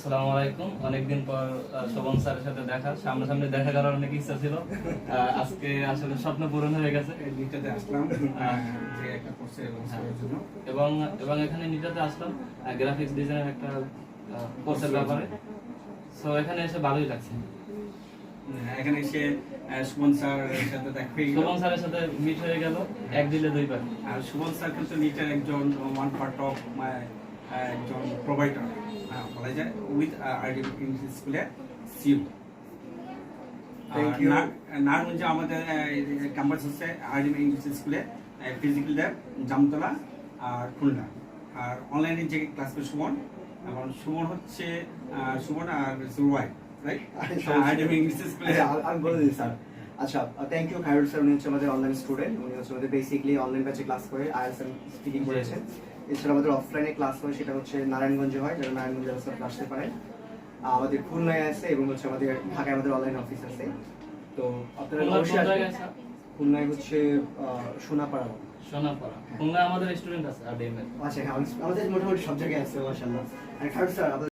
আসসালামু আলাইকুম। অনেকদিন পর শোভন স্যারের সাথে দেখা। সামনাসামনি দেখা করার অনেক ইচ্ছা ছিল। আজকে আসলে স্বপ্ন পূরণ হয়ে গেছে। নিটাতে আসলাম যে একটা কোর্সের এবং এবং এখানে নিটাতে আসলাম গ্রাফিক্স ডিজাইনের একটা কোর্সের ব্যাপারে। সো এখানে এসে ভালোই লাগছে। এখানে এসে সুমন স্যারের সাথে দেখা হয়ে স্যারের সাথে মিট হয়ে গেল এক দিলে দুই পার। আর সুমন স্যার কিন্তু নিটের একজন ওয়ান পার্ট অফ একজন প্রোভাইডার বলা উইথ আইডি স্কুলে সিউ Thank you. আমাদের ক্যাম্পাস হচ্ছে আইডি ইংলিশ স্কুলে ফিজিক্যাল ল্যাব জামতলা আর খুলনা। আর অনলাইনে যে ক্লাস করে সুমন এবং সুমন হচ্ছে সুমন আর সুরওয়াই রাইট আইডি ইংলিশ স্কুলে আচ্ছা, আমি- আমি বলে দিই স্যার। আচ্ছা থ্যাংক ইউ খায়রুল স্যার। উনি হচ্ছে আমাদের অনলাইন স্টুডেন্ট উনি হচ্ছে আমাদের বেসিকলি অনলাইন ব্যাচে ক্লাস করে আইএসএম স্পিকিং। করেছেন। এছাড়া আমাদের অফলাইনে ক্লাস হয় সেটা হচ্ছে নারায়ণগঞ্জে হয় যারা নারায়ণগঞ্জে আসতে আসতে পারেন। আমাদের খুলনায় আছে এবং হচ্ছে আমাদের ঢাকায় আমাদের অনলাইন অফিস আছে। তো আপনারা অবশ্যই আসবেন। খুলনায় হচ্ছে সোনাপাড়া। সোনাপাড়া। খুলনায় আমাদের স্টুডেন্ট আছে আর আচ্ছা হ্যাঁ আমাদের মোটামুটি সব জায়গায় আছে মাশাআল্লাহ। আর খায়রুল স্যার